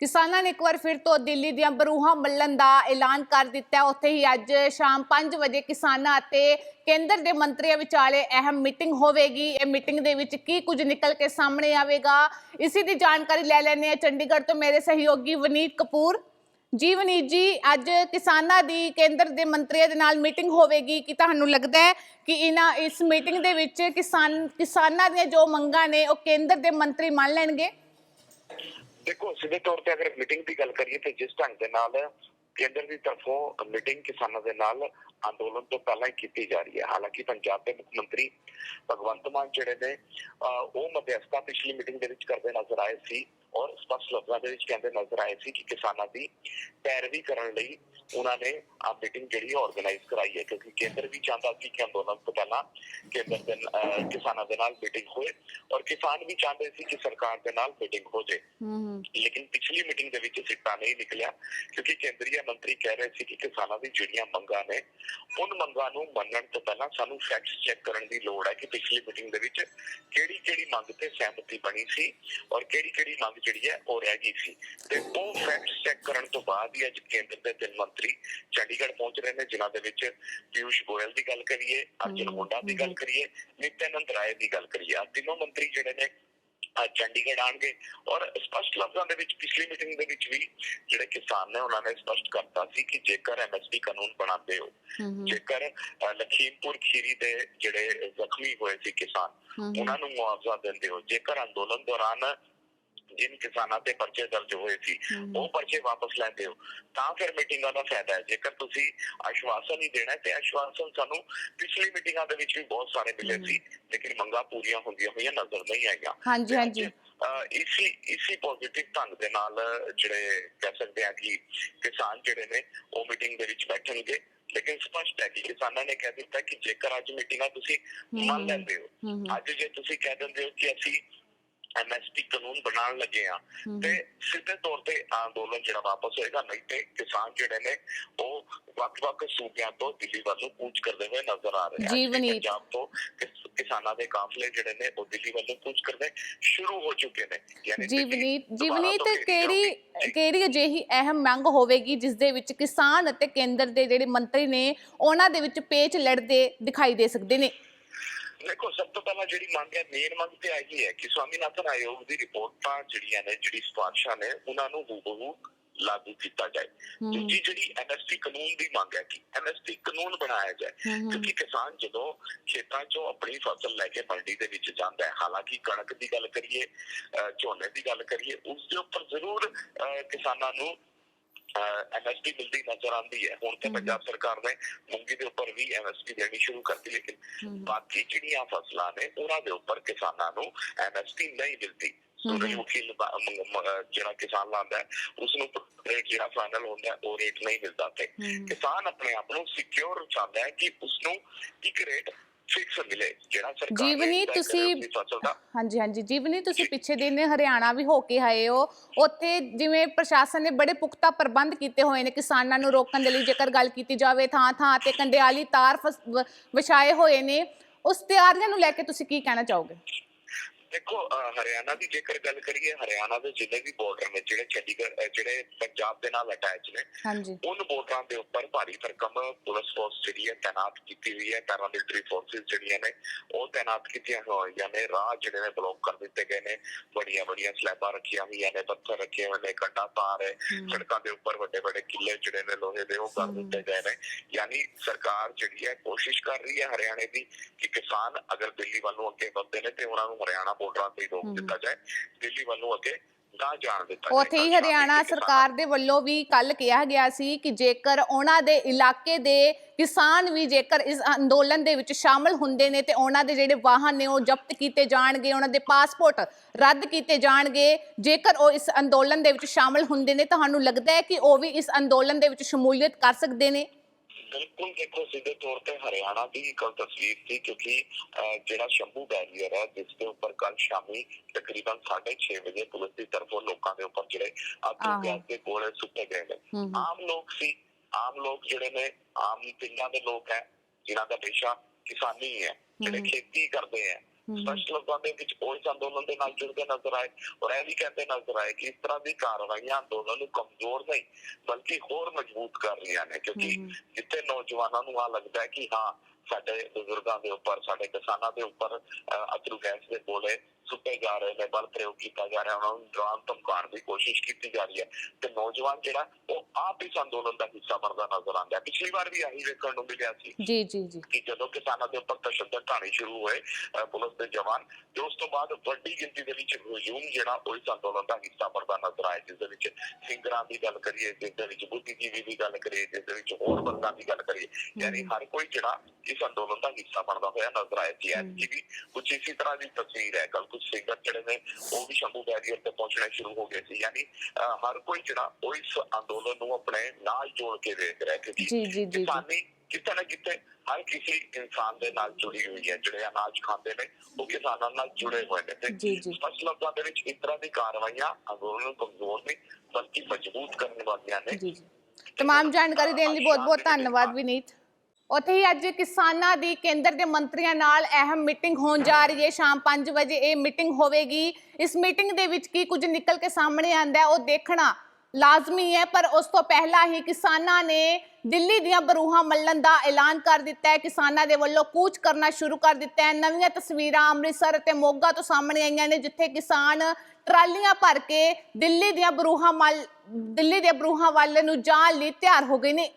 ਕਿਸਾਨਾਂ ਨੇ ਇੱਕ ਵਾਰ ਫਿਰ ਤੋਂ ਦਿੱਲੀ ਦੀਆਂ ਬਰੂਹਾਂ ਮੱਲਣ ਦਾ ਐਲਾਨ ਕਰ ਦਿੱਤਾ। ਉੱਥੇ ਹੀ ਅੱਜ ਸ਼ਾਮ 5 ਵਜੇ ਕਿਸਾਨਾਂ ਅਤੇ ਕੇਂਦਰ ਦੇ ਮੰਤਰੀਆਂ ਵਿਚਾਲੇ ਅਹਿਮ ਮੀਟਿੰਗ ਹੋਵੇਗੀ। ਇਹ ਮੀਟਿੰਗ ਦੇ ਵਿੱਚ ਕੀ ਕੁਝ ਨਿਕਲ ਕੇ ਸਾਹਮਣੇ ਆਵੇਗਾ, ਇਸੇ ਦੀ ਜਾਣਕਾਰੀ ਲੈ ਲੈਣੇ ਆ ਚੰਡੀਗੜ੍ਹ ਤੋਂ ਮੇਰੇ ਸਹਿਯੋਗੀ ਵਨੀਤ ਕਪੂਰ। ਜੀ ਵਨੀਤ ਜੀ, ਅੱਜ ਕਿਸਾਨਾਂ ਦੀ ਕੇਂਦਰ ਦੇ ਮੰਤਰੀਆਂ ਦੇ ਨਾਲ ਮੀਟਿੰਗ ਹੋਵੇਗੀ। ਕਿ ਤੁਹਾਨੂੰ ਲੱਗਦਾ ਹੈ ਕਿ ਇਹਨਾਂ ਇਸ ਮੀਟਿੰਗ ਦੇ ਵਿੱਚ ਕਿਸਾਨ ਕਿਸਾਨਾਂ ਦੀਆਂ ਜੋ ਮੰਗਾਂ ਨੇ ਉਹ ਕੇਂਦਰ ਦੇ ਮੰਤਰੀ ਮੰਨ ਲੈਣਗੇ? ਦੇਖੋ ਸਿੱਧੇ ਤੌਰ ਤੇ ਅਗਰ ਮੀਟਿੰਗ ਦੀ ਗੱਲ ਕਰੀਏ ਤੇ ਜਿਸ ਢੰਗ ਦੇ ਨਾਲ ਕੇਂਦਰ ਦੀ ਤਰਫੋਂ ਮੀਟਿੰਗ ਕਿਸਾਨਾਂ ਦੇ ਨਾਲ ਅੰਦੋਲਨ ਤੋਂ ਪਹਿਲਾਂ ਹੀ ਕੀਤੀ ਜਾ ਰਹੀ ਹੈ। ਹਾਲਾਂਕਿ ਪੰਜਾਬ ਦੇ ਮੁੱਖ ਮੰਤਰੀ ਭਗਵੰਤ ਮਾਨ ਜਿਹੜੇ ਨੇ ਅਹ, ਉਹ ਮਧਿਅਸਥਤਾ ਪਿਛਲੀ ਮੀਟਿੰਗ ਦੇ ਵਿੱਚ ਕਰਦੇ ਨਜ਼ਰ ਆਏ ਸੀ। ਔਰ ਸਪਸ਼ਟ ਲਫ਼ਜ਼ਾਂ ਦੇ ਵਿੱਚ ਕਹਿੰਦੇ ਨਜ਼ਰ ਆਏ ਸੀ ਕਿ ਕਿਸਾਨਾਂ ਦੀ ਪੈਰਵੀ ਕਰਨ ਲਈ ਉਹਨਾਂ ਨੇ ਆ ਮੀਟਿੰਗ ਜਿਹੜੀ ਆਰਗੇਨਾਈਜ਼ ਕਰਾਈ ਹੈ ਕਿਉਂਕਿ ਕੇਂਦਰ ਵੀ ਚਾਹੁੰਦਾ ਸੀ ਕਿ ਅੰਦੋਲਨ ਤੋਂ ਪਹਿਲਾਂ ਕੇਂਦਰ ਦੇ ਕਿਸਾਨਾਂ ਦੇ ਨਾਲ ਮੀਟਿੰਗ ਹੋਏ ਔਰ ਕਿਸਾਨ ਵੀ ਚਾਹੁੰਦੇ ਸੀ ਕਿ ਸਰਕਾਰ ਦੇ ਨਾਲ ਮੀਟਿੰਗ ਹੋ ਹੂੰ ਲੇਕਿਨ ਪਿਛਲੀ ਮੀਟਿੰਗ ਦੇ ਵਿੱਚ ਸਿੱਟਾ ਨਹੀਂ ਨਿਕਲਿਆ ਕਿਉਂਕਿ ਕੇਂਦਰੀ ਮੰਤਰੀ ਕਹਿ ਰਹੇ ਸੀ ਕਿ ਕਿਸਾਨਾਂ ਦੀ ਜਿਹੜੀਆਂ ਮੰਗਾਂ ਨੇ ਉਨ ਮੰਗਾਂ ਨੂੰ ਮੰਨਣ ਤੋਂ ਪਹਿਲਾਂ ਸਾਨੂੰ ਫੈਕਟਸ ਚੈੱਕ ਕਰਨ ਦੀ ਲੋੜ ਹੈ ਕਿ ਪਿਛਲੀ ਮੀਟਿੰਗ ਦੇ ਵਿੱਚ ਕਿਹੜੀ ਕਿਹੜੀ ਮੰਗ ਤੇ ਸਹਿਮਤੀ ਬਣੀ ਸੀ ਔਰ ਕਿਹੜੀ ਕਿਹੜੀ ਮੰਗ ਜਿਹੜੀ ਹੈ ਉਹ ਰਹਿ ਗਈ ਸੀ। ਤੇ ਉਹ ਫੈਕਟਸ ਚੈੱਕ ਕਰਨ ਤੋਂ ਬਾਅਦ ਹੀ ਅੱਜ ਕੇਂਦਰ ਦੇ ਤਿੰਨ ਮੰਤਰੀ ਚੰਡੀਗੜ੍ਹ ਪਹੁੰਚ ਰਹੇ ਨੇ ਜਿਨ੍ਹਾਂ ਦੇ ਵਿੱਚ ਪਿਊਸ਼ ਗੋਇਲ ਦੀ ਗੱਲ ਕਰੀਏ ਅਰਜਨ ਹੋਂਡਾ ਦੀ ਗੱਲ ਕਰੀਏ ਨਿਤਿਆਨੰਦ ਰਾਏ ਦੀ ਗੱਲ ਕਰੀਏ। ਆ ਤਿੰਨੋਂ ਮੰਤਰੀ ਜਿਹੜੇ ਨੇ ਚੰਡੀਗੜ੍ਹ ਆਣਗੇ ਔਰ ਸਪਸ਼ਟ ਲਫ਼ਜ਼ਾਂ ਦੇ ਵਿੱਚ ਪਿਛਲੀ ਮੀਟਿੰਗ ਦੇ ਵਿੱਚ ਵੀ ਜਿਹੜੇ ਕਿਸਾਨ ਨੇ ਉਹਨਾਂ ਨੇ ਸਪਸ਼ਟ ਕਰਤਾ ਸੀ ਕਿ ਜੇਕਰ ਐਮਐਸਪੀ ਕਾਨੂੰਨ ਬਣਾਉਂਦੇ ਹੋ ਜੇਕਰ ਲਖੀਮਪੁਰ ਖੀਰੀ ਦੇ ਜਿਹੜੇ ਜ਼ਖਮੀ ਹੋਏ ਸੀ ਕਿਸਾਨ ਉਹਨਾਂ ਨੂੰ ਮੁਆਵਜ਼ਾ ਦਿੰਦੇ ਹੋ। ਜੇਕਰ ਅੰਦੋਲਨ ਦੌਰਾਨ ਜਿਨ ਕਿਸਾਨਾਂ ਤੇ ਪਰਚੇ ਦਰਜ ਹੋਏ ਸੀ ਉਹ ਪਰਚੇ ਵਾਪਸ ਲੈਂਦੇ ਹੋ ਤਾਂ ਫਿਰ ਮੀਟਿੰਗਾਂ ਦਾ ਫਾਇਦਾ ਹੈ। ਜੇਕਰ ਤੁਸੀਂ ਆਸ਼ਵਾਸਨ ਹੀ ਦੇਣਾ ਤੇ ਆਸ਼ਵਾਸਨ ਸਾਨੂੰ ਪਿਛਲੀ ਮੀਟਿੰਗਾਂ ਦੇ ਵਿੱਚ ਵੀ ਬਹੁਤ ਸਾਰੇ ਮਿਲੇ ਸੀ ਲੇਕਿਨ ਮੰਗਾਂ ਪੂਰੀਆਂ ਹੁੰਦੀਆਂ ਹੋਈਆਂ ਨਜ਼ਰ ਨਹੀਂ ਆਈਆਂ। ਹਾਂਜੀ ਹਾਂਜੀ। ਇਸੀ ਇਸੀ ਪੋਜ਼ਿਟਿਵ ਢੰਗ ਦੇ ਨਾਲ ਜਿਹੜੇ ਕਹਿ ਸਕਦੇ ਆ ਕਿ ਕਿਸਾਨ ਜਿਹੜੇ ਨੇ ਉਹ ਮੀਟਿੰਗ ਦੇ ਵਿੱਚ ਬੈਠਣਗੇ। ਲੇਕਿਨ ਸਪਸ਼ਟ ਹੈ ਕਿ ਕਿਸਾਨਾਂ ਨੇ ਕਹਿ ਦਿੱਤਾ ਕਿ ਜੇਕਰ ਅੱਜ ਮੀਟਿੰਗਾਂ ਤੁਸੀਂ ਮੰਨ ਲੈਂਦੇ ਹੂੰ। ਅੱਜ ਜੇ ਤੁਸੀਂ ਕਹਿ ਦਿੰਦੇ ਹੋ ਕਿ ਅਸੀਂ ਐਮਐਸਪੀ ਕਾਨੂੰਨ ਬਣਾਉਣ ਲੱਗੇ ਆ। ਤੇ ਸਿੱਧੇ ਤੌਰ ਤੇ ਅੰਦੋਲਨ ਜਿਹੜਾ ਵਾਪਸ ਹੋਏਗਾ ਨਹੀਂ ਤੇ ਕਿਸਾਨ ਜਿਹੜੇ ਨੇ ਉਹ ਵੱਖ-ਵੱਖ ਸੂਬਿਆਂ ਤੋਂ ਦਿੱਲੀ ਵੱਲ ਨੂੰ ਕੂਚ ਕਰਦੇ ਹੋਏ ਨਜ਼ਰ ਆ ਰਹੇ ਜੀ, ਅੱਜ ਵਨੀਤ। ਪੰਜਾਬ ਤੋਂ ਕਿਸ- ਕਿਸਾਨਾਂ ਦੇ ਕਾਫਲੇ ਜਿਹੜੇ ਨੇ ਉਹ ਦਿੱਲੀ ਵੱਲ ਨੂੰ ਕੂਚ ਕਰਦੇ ਸ਼ੁਰੂ ਹੋ ਚੁੱਕੇ ਨੇ ਯਾਨੀ ਜੀ ਵਨੀਤ ਜੀ ਵਨੀਤ ਕਿਹੜੀ। ਜੀ। ਕਿਹੜੀ ਅਜਿਹੀ ਅਹਿਮ ਮੰਗ ਹੋਵੇਗੀ ਜਿਸ ਦੇ ਵਿੱਚ ਕਿਸਾਨ ਅਤੇ ਕੇਂਦਰ ਦੇ ਜਿਹੜੇ ਮੰਤਰੀ ਨੇ ਉਹਨਾਂ ਦੇ ਵਿੱਚ ਪੇਚ ਲੜਦੇ ਦਿਖਾਈ ਦੇ ਸਕਦੇ ਨੇ ਦੇਖੋ ਸਭ ਤੋਂ ਪਹਿਲਾਂ ਜਿਹੜੀ ਮੰਗ ਹੈ ਮੇਨ ਮੰਗ ਤੇ ਆਈ ਹੈ ਕਿ ਸਵਾਮੀਨਾਥਨ ਆਯੋਗ ਦੀ ਰਿਪੋਰਟਾਂ ਜਿਹੜੀਆਂ ਨੇ ਜਿਹੜੀ ਸਿਫਾਰਸ਼ਾਂ ਨੇ ਉਹਨਾਂ ਨੂੰ ਹੂਬਹੂ ਲਾਗੂ ਕੀਤਾ ਜਾਏ। ਦੂਜੀ ਜਿਹੜੀ ਐਮਐਸਪੀ ਕਾਨੂੰਨ ਦੀ ਮੰਗ ਹੈ ਕਿ ਐਮਐਸਪੀ ਕਾਨੂੰਨ ਬਣਾਇਆ ਜਾਏ। ਕਿਉਂਕਿ ਕਿਸਾਨ ਜਦੋਂ ਖੇਤਾਂ 'ਚੋਂ ਆਪਣੀ ਫਸਲ ਲੈ ਕੇ ਮੰਡੀ ਦੇ ਵਿੱਚ ਜਾਂਦਾ ਹੈ ਹਾਲਾਂਕਿ ਕਣਕ ਦੀ ਗੱਲ ਕਰੀਏ ਝੋਨੇ ਦੀ ਗੱਲ ਕਰੀਏ ਉਸ ਦੇ ਉੱਪਰ ਜ਼ਰੂਰ ਕਿਸਾਨਾਂ ਨੂੰ ਐਮਐਸਪੀ ਮਿਲਦੀ ਨਜ਼ਰ ਆਉਂਦੀ ਹੈ ਹੁਣ ਤੇ। ਪੰਜਾਬ ਸਰਕਾਰ ਨੇ ਮੂੰਗੀ ਦੇ ਉੱਪਰ ਵੀ ਐਮਐਸਪੀ ਦੇਣੀ ਸ਼ੁਰੂ ਕਰਤੀ ਲੇਕਿਨ। ਬਾਕੀ ਜਿਹੜੀਆਂ ਫਸਲਾਂ ਨੇ ਉਹਨਾਂ ਦੇ ਉੱਪਰ ਕਿਸਾਨਾਂ ਨੂੰ ਐਮਐਸਪੀ ਨਹੀਂ ਮਿਲਦੀ। ਸੂਰਜਮੁਖੀ ਜਿਹੜਾ ਕਿਸਾਨ ਲਾਉਂਦਾ ਉਸ ਨੂੰ ਰੇਟ ਜਿਹੜਾ ਫਾਈਨਲ ਹੁੰਦਾ ਹੈ, ਉਹ ਰੇਟ ਨਹੀਂ ਮਿਲਦਾ ਤੇ। ਕਿਸਾਨ ਆਪਣੇ ਆਪ ਨੂੰ ਸਿਕਿਉਰ ਚਾਹੁੰਦਾ ਹੈ ਕਿ ਉਸ ਨੂੰ ਇੱਕ ਰੇਟ ਫਿਕਸ ਮਿਲੇ ਜਿਹੜਾ ਸਰਕਾਰ ਨੇ ਜੀਵਨੀ ਤੈਅ ਕਰੇ ਤੁਸੀਂ ਆਪਣੀ ਫਸਲ ਦਾ। ਹਾਂਜੀ ਹਾਂਜੀ ਜੀਵਨੀ ਤੁਸੀਂ ਪਿੱਛੇ ਦਿਨ ਹਰਿਆਣਾ ਵੀ ਹੋ ਕੇ ਆਏ ਹੋ ਉੱਥੇ ਜਿਵੇਂ ਪ੍ਰਸ਼ਾਸਨ ਨੇ ਬੜੇ ਪੁਖਤਾ ਪ੍ਰਬੰਧ ਕੀਤੇ ਹੋਏ ਨੇ ਕਿਸਾਨਾਂ ਨੂੰ ਰੋਕਣ ਦੇ ਲਈ ਜੇਕਰ ਗੱਲ ਕੀਤੀ ਜਾਵੇ ਥਾਂ ਥਾਂ ਤੇ ਕੰਡਿਆਲੀ ਤਾਰ ਵਿਛਾਏ ਹੋਏ ਨੇ ਉਸ ਤਿਆਰੀਆਂ ਨੂੰ ਲੈ ਕੇ ਤੁਸੀਂ ਕੀ ਕਹਿਣਾ ਚਾਹੋਗੇ? ਦੇਖੋ ਹਰਿਆਣਾ ਦੀ ਜੇਕਰ ਗੱਲ ਕਰੀਏ ਹਰਿਆਣਾ ਦੇ ਜਿੰਨੇ ਵੀ ਬਾਰਡਰ ਨੇ ਜਿਹੜੇ ਚੰਡੀਗੜ੍ਹ ਜਿਹੜੇ ਪੰਜਾਬ ਦੇ ਨਾਲ ਅਟੈਚ ਨੇ ਹਾਂਜੀ ਉਨ ਬਾਰਡਰਾਂ ਦੇ ਉੱਪਰ ਭਾਰੀ ਭਰਕਮ ਪੁਲਿਸ ਫੋਰਸ ਜਿਹੜੀ ਹੈ ਤਾਇਨਾਤ ਕੀਤੀ ਹੋਈ ਹੈ ਪੈਰਾਮਿਲਟਰੀ ਫੋਰਸਿਸ ਜਿਹੜੀਆਂ ਨੇ ਉਹ ਤਾਇਨਾਤ ਕੀਤੀਆਂ ਹੋਈਆਂ ਨੇ ਰਾਹ ਜਿਹੜੇ ਨੇ ਬਲੌਕ ਕਰ ਦਿੱਤੇ ਗਏ ਨੇ ਬੜੀਆਂ ਬੜੀਆਂ ਸਲੈਬਾਂ ਰੱਖੀਆਂ ਹੋਈਆਂ ਨੇ ਪੱਥਰ ਰੱਖੇ ਹੋਏ ਨੇ ਕੰਡਾ ਤਾਰ ਹੈ। ਸੜਕਾਂ ਦੇ ਉੱਪਰ ਵੱਡੇ ਵੱਡੇ ਕਿੱਲੇ ਜਿਹੜੇ ਨੇ ਲੋਹੇ ਦੇ ਉਹ ਕਰ। ਦਿੱਤੇ ਗਏ ਨੇ ਯਾਨੀ ਸਰਕਾਰ ਜਿਹੜੀ ਹੈ ਕੋਸ਼ਿਸ਼ ਕਰ ਰਹੀ ਹੈ ਹਰਿਆਣੇ ਦੀ ਕਿ ਕਿਸਾਨ ਅਗਰ ਦਿੱਲੀ ਵੱਲ ਅੱਗੇ ਵਧਦੇ ਨੇ ਤੇ ਉਹਨਾਂ ਨੂੰ ਹਰਿਆਣਾ ਬਾਰਡਰਾਂ ਤੇ ਰੋਕ। ਦਿੱਤਾ ਜਾਏ ਦਿੱਲੀ ਵੱਲ ਅੱਗੇ ਨਾ ਜਾਣ ਦਿੱਤਾ ਉੱਥੇ ਹੀ ਹਰਿਆਣਾ ਸਰਕਾਰ ਦੇ ਵੱਲੋਂ ਵੀ ਕੱਲ ਕਿਹਾ ਗਿਆ ਸੀ ਕਿ ਜੇਕਰ ਉਹਨਾਂ ਦੇ ਇਲਾਕੇ ਦੇ ਕਿਸਾਨ ਵੀ ਜੇਕਰ ਇਸ ਅੰਦੋਲਨ ਦੇ ਵਿੱਚ ਸ਼ਾਮਲ ਹੁੰਦੇ ਨੇ ਤੇ ਉਹਨਾਂ ਦੇ ਜਿਹੜੇ ਵਾਹਨ ਨੇ ਉਹ ਜ਼ਬਤ ਕੀਤੇ ਜਾਣਗੇ ਉਹਨਾਂ ਦੇ ਪਾਸਪੋਰਟ ਰੱਦ ਕੀਤੇ ਜਾਣਗੇ ਜੇਕਰ ਉਹ ਇਸ ਅੰਦੋਲਨ ਦੇ ਵਿੱਚ ਸ਼ਾਮਲ ਹੁੰਦੇ ਨੇ ਤੁਹਾਨੂੰ ਲੱਗਦਾ ਹੈ ਕਿ ਉਹ ਵੀ ਇਸ ਅੰਦੋਲਨ ਦੇ ਵਿੱਚ ਸ਼ਮੂਲੀਅਤ ਕਰ ਸਕਦੇ ਨੇ ਬਿਲਕੁਲ ਦੇਖੋ ਸਿੱਧੇ ਤੌਰ ਤੇ ਹਰਿਆਣਾ ਦੀ ਇੱਕ ਤਸਵੀਰ ਸੀ ਕਿਉਂਕਿ ਜਿਹੜਾ ਸ਼ੰਭੂ ਬੈਰੀਅਰ ਹੈ ਜਿਸ ਦੇ ਉੱਪਰ ਕੱਲ ਸ਼ਾਮੀ ਤਕਰੀਬਨ 6:30 ਵਜੇ ਪੁਲਿਸ ਦੀ ਤਰਫੋਂ ਲੋਕਾਂ ਦੇ ਉੱਪਰ ਜਿਹੜੇ ਆਤੂ। ਗੈਸ ਦੇ ਗੋਲੇ ਸੁੱਟੇ ਗਏ ਨੇ ਆਮ ਲੋਕ ਸੀ ਆਮ ਲੋਕ ਜਿਹੜੇ ਨੇ ਆਮ ਪਿੰਡਾਂ ਦੇ ਲੋਕ ਹੈ ਜਿਨ੍ਹਾਂ ਦਾ ਪੇਸ਼ਾ ਕਿਸਾਨੀ ਹੈ ਜਿਹੜੇ। ਖੇਤੀ ਕਰਦੇ ਹੈ ਸਪਸ਼ਟ ਲਫ਼ਜ਼ਾਂ ਦੇ ਵਿੱਚ ਉਹ ਇਸ ਅੰਦੋਲਨ ਦੇ ਨਾਲ ਜੁੜਦੇ ਨਜ਼ਰ ਆਏ ਔਰ ਇਹ ਵੀ ਕਹਿੰਦੇ ਨਜ਼ਰ ਆਏ ਕਿ ਇਸ ਤਰ੍ਹਾਂ ਦੀ ਕਾਰਵਾਈਆਂ ਅੰਦੋਲਨ ਨੂੰ ਕਮਜ਼ੋਰ ਨਹੀਂ ਬਲਕਿ ਹੋਰ ਮਜ਼ਬੂਤ ਕਰ ਰਹੀਆਂ ਨੇ ਕਿਉਂਕਿ ਜਿੱਥੇ ਨੌਜਵਾਨਾਂ ਨੂੰ ਆ ਲੱਗਦਾ ਹੈ ਕਿ ਹਾਂ ਸਾਡੇ ਬਜ਼ੁਰਗਾਂ ਦੇ ਉੱਪਰ ਸਾਡੇ ਕਿਸਾਨਾਂ ਦੇ ਉੱਪਰ ਅਥਰੂ ਗੈਸ ਦੇ ਗੋਲੇ ਸੁੱਟੇ ਜਾ ਰਹੇ ਨੇ ਬਲ ਪ੍ਰਯੋਗ ਕੀਤਾ ਜਾ ਰਿਹਾ ਉਹਨਾਂ ਨੂੰ ਡਰਾਉਣ ਧਮਕਾਉਣ ਦੀ ਕੋਸ਼ਿਸ਼ ਕੀਤੀ ਜਾ ਰਹੀ ਹੈ ਤੇ ਨੌਜਵਾਨ ਜਿਹੜਾ ਉਹ ਆਪ ਇਸ ਅੰਦੋਲਨ ਦਾ ਹਿੱਸਾ ਬਣਦਾ ਨਜ਼ਰ ਆਉਂਦਾ ਪਿਛਲੀ ਵਾਰ ਵੀ ਆਹੀ ਵੇਖਣ ਨੂੰ ਮਿਲਿਆ ਸੀ ਜੀ ਜੀ ਜੀ। ਕਿ ਜਦੋਂ ਕਿਸਾਨਾਂ ਦੇ ਉੱਪਰ ਤਸ਼ੱਦਦ ਢਾਣੀ ਸ਼ੁਰੂ ਹੋਏ ਪੁਲਿਸ ਦੇ ਜਵਾਨ ਤੇ ਉਸ ਤੋਂ ਬਾਅਦ ਵੱਡੀ ਗਿਣਤੀ ਦੇ ਵਿੱਚ ਹਜੂਮ ਜਿਹੜਾ ਉਹ ਇਸ ਅੰਦੋਲਨ ਦਾ ਹਿੱਸਾ ਬਣਦਾ ਨਜ਼ਰ ਆਇਆ ਜਿਸ ਦੇ ਵਿੱਚ ਸਿੰਗਰਾਂ ਦੀ ਗੱਲ ਕਰੀਏ ਜਿਸ ਦੇ ਵਿੱਚ ਬੁੱਧੀਜੀਵੀ ਦੀ ਗੱਲ ਕਰੀਏ ਜਿਸ ਦੇ ਵਿੱਚ ਹੋਰ ਵਰਗਾਂ ਦੀ ਗੱਲ ਕਰੀਏ ਯਾਨੀ ਹਰ ਕੋਈ ਜਿਹੜਾ ਇਸ ਅੰਦੋਲਨ ਦਾ ਹਿੱਸਾ ਬਣਦਾ ਹੋਇਆ ਨਜ਼ਰ ਆਇਆ ਜੀ ਐਤਕੀ ਵੀ ਕੁਝ ਇਸੇ ਤਰ੍ਹਾਂ ਦੀ ਤਸਵੀਰ ਹੈ। ਕੱਲ ਕੁਝ ਸਿੰਗਰ ਜਿਹੜੇ ਨੇ ਉਹ ਵੀ ਸ਼ੰਭੂ ਬੈਰੀਅਰ ਤੇ ਪਹੁੰਚਣੇ ਸ਼ੁਰੂ ਹੋ ਗਏ ਸੀ। ਯਾਨੀ ਅਹ ਹਰ ਕੋਈ ਜਿਹੜਾ ਉਹ ਇਸ ਅੰਦੋਲਨ ਨੂੰ ਆਪਣੇ ਨਾਲ ਜੋੜ ਕੇ ਵੇਖ ਰਿਹਾ ਕਿ ਜੀ ਜੀ ਜੀ ਜੀ। ਕਿਸਾਨੀ ਕਿਤੇ ਨਾ ਕਿਤੇ ਹਰ ਕਿਸੇ ਇਨਸਾਨ ਦੇ ਨਾਲ ਜੁੜੀ ਹੋਈ ਹੈ। ਜਿਹੜੇ ਅਨਾਜ ਖਾਂਦੇ ਨੇ ਉਹ ਕਿਸਾਨਾਂ ਨਾਲ ਜੁੜੇ ਹੋਏ ਨੇ। ਤੇ। ਸਪਸ਼ਟ ਲਫ਼ਜ਼ਾਂ ਦੇ ਵਿੱਚ ਇਸ ਤਰ੍ਹਾਂ ਦੀ ਕਾਰਵਾਈਆਂ ਅੰਦੋਲਨ ਨੂੰ ਕਮਜ਼ੋਰ ਨਹੀਂ ਬਲਕਿ ਮਜ਼ਬੂਤ ਕਰਨ ਵਾਲੀਆਂ ਨੇ। ਜੀ ਜੀ। ਤਮਾਮ ਜਾਣਕਾਰੀ ਦੇਣ ਲਈ ਬਹੁਤ ਬਹੁਤ ਧੰਨਵਾਦ। ਵਿਨੀਤ। ਉੱਥੇ ਹੀ ਅੱਜ ਕਿਸਾਨਾਂ ਦੀ ਕੇਂਦਰ ਦੇ ਮੰਤਰੀਆਂ ਨਾਲ ਅਹਿਮ ਮੀਟਿੰਗ ਹੋਣ ਜਾ ਰਹੀ ਹੈ। ਸ਼ਾਮ 5 ਵਜੇ ਇਹ ਮੀਟਿੰਗ ਹੋਵੇਗੀ। ਇਸ ਮੀਟਿੰਗ ਦੇ ਵਿੱਚ ਕੀ ਕੁਝ ਨਿਕਲ ਕੇ ਸਾਹਮਣੇ ਆਂਦਾ ਹੈ, ਉਹ ਦੇਖਣਾ ਲਾਜ਼ਮੀ ਹੈ, ਪਰ ਉਸ ਤੋਂ ਪਹਿਲਾਂ ਹੀ ਕਿਸਾਨਾਂ ਨੇ ਦਿੱਲੀ ਦੀਆਂ ਬਰੂਹਾਂ ਮੱਲਣ ਦਾ ਐਲਾਨ ਕਰ ਦਿੱਤਾ ਹੈ। ਕਿਸਾਨਾਂ ਦੇ ਵੱਲੋਂ ਕੂਚ ਕਰਨਾ ਸ਼ੁਰੂ ਕਰ ਦਿੱਤਾ ਹੈ। ਨਵੀਆਂ ਤਸਵੀਰਾਂ ਅੰਮ੍ਰਿਤਸਰ ਅਤੇ ਮੋਗਾ ਤੋਂ ਸਾਹਮਣੇ ਆਈਆਂ ਨੇ, ਜਿੱਥੇ ਕਿਸਾਨ ਟਰਾਲੀਆਂ ਭਰ ਕੇ ਦਿੱਲੀ ਦੀਆਂ ਬਰੂਹਾਂ ਮੱਲ, ਦਿੱਲੀ ਦੇ ਬਰੂਹਾਂ ਵੱਲ ਨੂੰ ਜਾਣ ਲਈ ਤਿਆਰ ਹੋ ਗਏ ਨੇ।